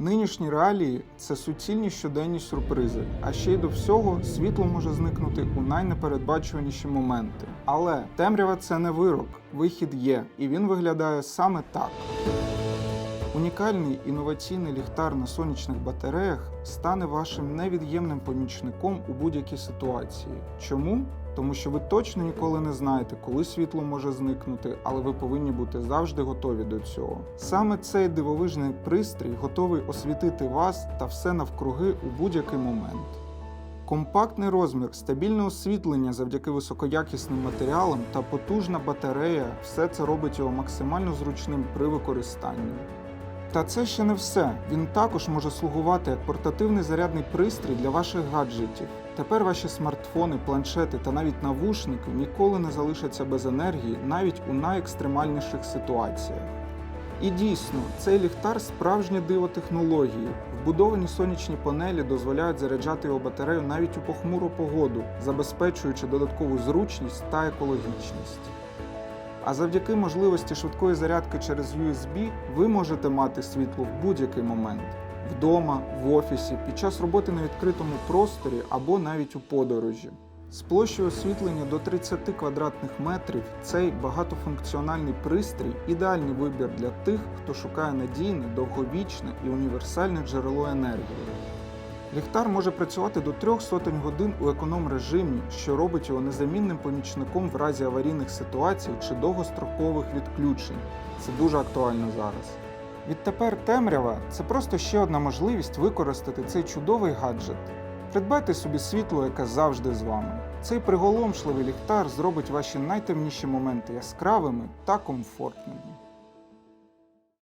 Нинішні реалії це суцільні щоденні сюрпризи, а ще й до всього світло може зникнути у найнепередбачуваніші моменти. Але темрява це не вирок, вихід є, і він виглядає саме так. Унікальний інноваційний ліхтар на сонячних батареях стане вашим невід'ємним помічником у будь-якій ситуації. Чому? Тому що ви точно ніколи не знаєте, коли світло може зникнути, але ви повинні бути завжди готові до цього. Саме цей дивовижний пристрій готовий освітити вас та все навкруги у будь-який момент. Компактний розмір, стабільне освітлення завдяки високоякісним матеріалам та потужна батарея все це робить його максимально зручним при використанні. Та це ще не все. Він також може слугувати як портативний зарядний пристрій для ваших гаджетів. Тепер ваші смартфони, планшети та навіть навушники ніколи не залишаться без енергії навіть у найекстремальніших ситуаціях. І дійсно, цей ліхтар справжнє диво технології. Вбудовані сонячні панелі дозволяють заряджати його батарею навіть у похмуру погоду, забезпечуючи додаткову зручність та екологічність. А завдяки можливості швидкої зарядки через USB ви можете мати світло в будь-який момент вдома, в офісі, під час роботи на відкритому просторі або навіть у подорожі. З площею освітлення до 30 квадратних метрів цей багатофункціональний пристрій ідеальний вибір для тих, хто шукає надійне, довговічне і універсальне джерело енергії. Ліхтар може працювати до трьох сотень годин у економ режимі, що робить його незамінним помічником в разі аварійних ситуацій чи довгострокових відключень. Це дуже актуально зараз. Відтепер темрява це просто ще одна можливість використати цей чудовий гаджет. Придбайте собі світло, яке завжди з вами. Цей приголомшливий ліхтар зробить ваші найтемніші моменти яскравими та комфортними.